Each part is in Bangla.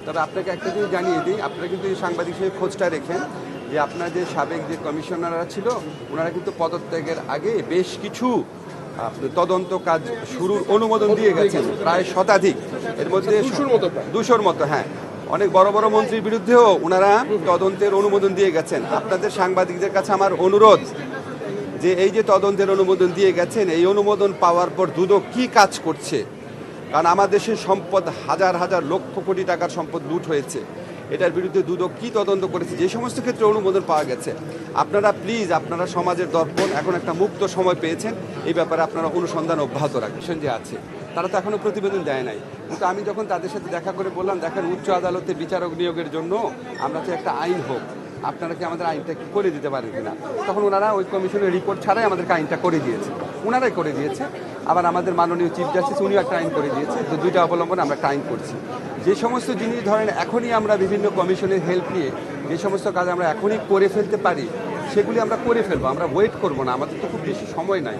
তবে আপনাকে একটা জিনিস জানিয়ে দিই আপনারা কিন্তু এই সাংবাদিক হিসেবে খোঁজটা রেখেন যে আপনার যে সাবেক যে কমিশনাররা ছিল ওনারা কিন্তু পদত্যাগের আগে বেশ কিছু তদন্ত কাজ শুরুর অনুমোদন দিয়ে গেছেন প্রায় শতাধিক। এর মধ্যে দুশোর মতো দুশোর মতো হ্যাঁ। অনেক বড় বড় মন্ত্রীর বিরুদ্ধেও ওনারা তদন্তের অনুমোদন দিয়ে গেছেন। আপনাদের সাংবাদিকদের কাছে আমার অনুরোধ যে এই যে তদন্তের অনুমোদন দিয়ে গেছেন এই অনুমোদন পাওয়ার পর দুদক কি কাজ করছে? কারণ আমার দেশের সম্পদ হাজার হাজার লক্ষ কোটি টাকার সম্পদ লুট হয়েছে। এটার বিরুদ্ধে দুদক কি তদন্ত করেছে, যে সমস্ত ক্ষেত্রে অনুমোদন পাওয়া গেছে, আপনারা প্লিজ আপনারা সমাজের দর্পণ, এখন একটা মুক্ত সময় পেয়েছেন, এই ব্যাপারে আপনারা অনুসন্ধান অব্যাহত রাখবেন যে আছে। তারা তো এখনও প্রতিবেদন দেয় নাই। কিন্তু আমি যখন তাদের সাথে দেখা করে বললাম, দেখেন, উচ্চ আদালতে বিচারক নিয়োগের জন্য আমরা তো একটা আইন হোক, আপনারা কি আমাদের আইনটা কি করে দিতে পারেন কিনা? তখন ওনারা ওই কমিশনের রিপোর্ট ছাড়াই আমাদেরকে আইনটা করে দিয়েছে। ওনারাই করে দিয়েছে। আবার আমাদের মাননীয় চিফ জাস্টিস উনিও একটা আইন করে দিয়েছে তো দুইটা অবলম্বনে আমরা একটা আইন করছি। যে সমস্ত জিনিস ধরেন এখনই আমরা বিভিন্ন কমিশনের হেল্প নিয়ে যে সমস্ত কাজ আমরা এখনই করে ফেলতে পারি সেগুলি আমরা করে ফেলব। আমরা ওয়েট করব না আমাদের তো খুব বেশি সময় নাই।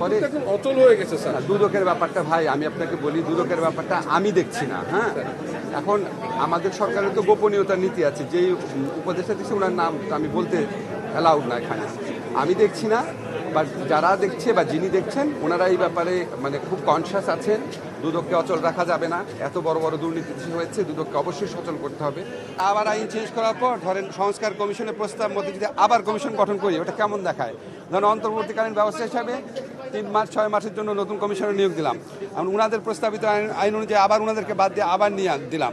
পরে এখন অচল হয়ে গেছে স্যার। দুদকের ব্যাপারটা ভাই আমি আপনাকে বলি দুদকের ব্যাপারটা আমি দেখছি না হ্যাঁ। এখন আমাদের সরকারের তো গোপনীয়তার নীতি আছে যেই উপদেষ্টা দিচ্ছে ওনার নাম আমি বলতে অ্যালাউড না এখানে। আমি দেখছি না বা যারা দেখছে বা যিনি দেখছেন, ওনারা এই ব্যাপারে মানে খুব কনসিয়াস আছেন। দুদককে অচল রাখা যাবে না। এত বড় বড় দুর্নীতি হয়েছে, দুদককে অবশ্যই সচল করতে হবে। আবার আইন চেঞ্জ করার পর, ধরেন সংস্কার কমিশনের প্রস্তাব মধ্যে যদি আবার কমিশন গঠন করি, ওটা কেমন দেখায়? ধরেন অন্তর্বর্তীকালীন ব্যবস্থা হিসাবে তিন মাস, ছয় মাসের জন্য নতুন কমিশনের নিয়োগ দিলাম। উনাদের প্রস্তাবিত আইন অনুযায়ী আবার উনাদেরকে বাদ দিয়ে আবার নিয়ে দিলাম।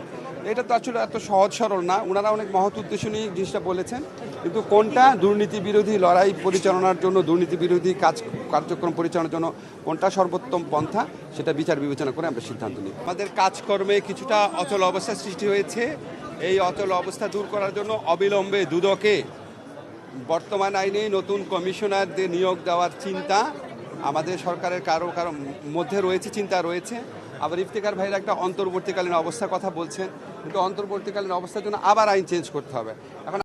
এটা তো আসলে এত সহজ সরল না। ওনারা অনেক মহৎ উদ্দেশ্য নিয়ে জিনিসটা বলেছেন। কিন্তু কোনটা? দুর্নীতি বিরোধী লড়াই পরিচালনার জন্য, দুর্নীতি বিরোধী কাজ, কার্যক্রম পরিচালনার জন্য কোনটা সর্বোত্তম পন্থা? সেটা বিচার বিবেচনা করে আমরা সিদ্ধান্ত নিই আমাদের কাজকর্মে কিছুটা অচল অবস্থা সৃষ্টি হয়েছে। এই অচল অবস্থা দূর করার জন্য অবিলম্বে দুদকে বর্তমান আইনে নতুন কমিশনারদের নিয়োগ দেওয়ার চিন্তা আমাদের সরকারের কারও কারও মধ্যে রয়েছে, চিন্তা রয়েছে। আবার ইফতেকার ভাইয়ের একটা অন্তর্বর্তীকালীন অবস্থার কথা বলছেন। কিন্তু অন্তর্বর্তীকালীন অবস্থার জন্য আবার আইন চেঞ্জ করতে হবে। এখন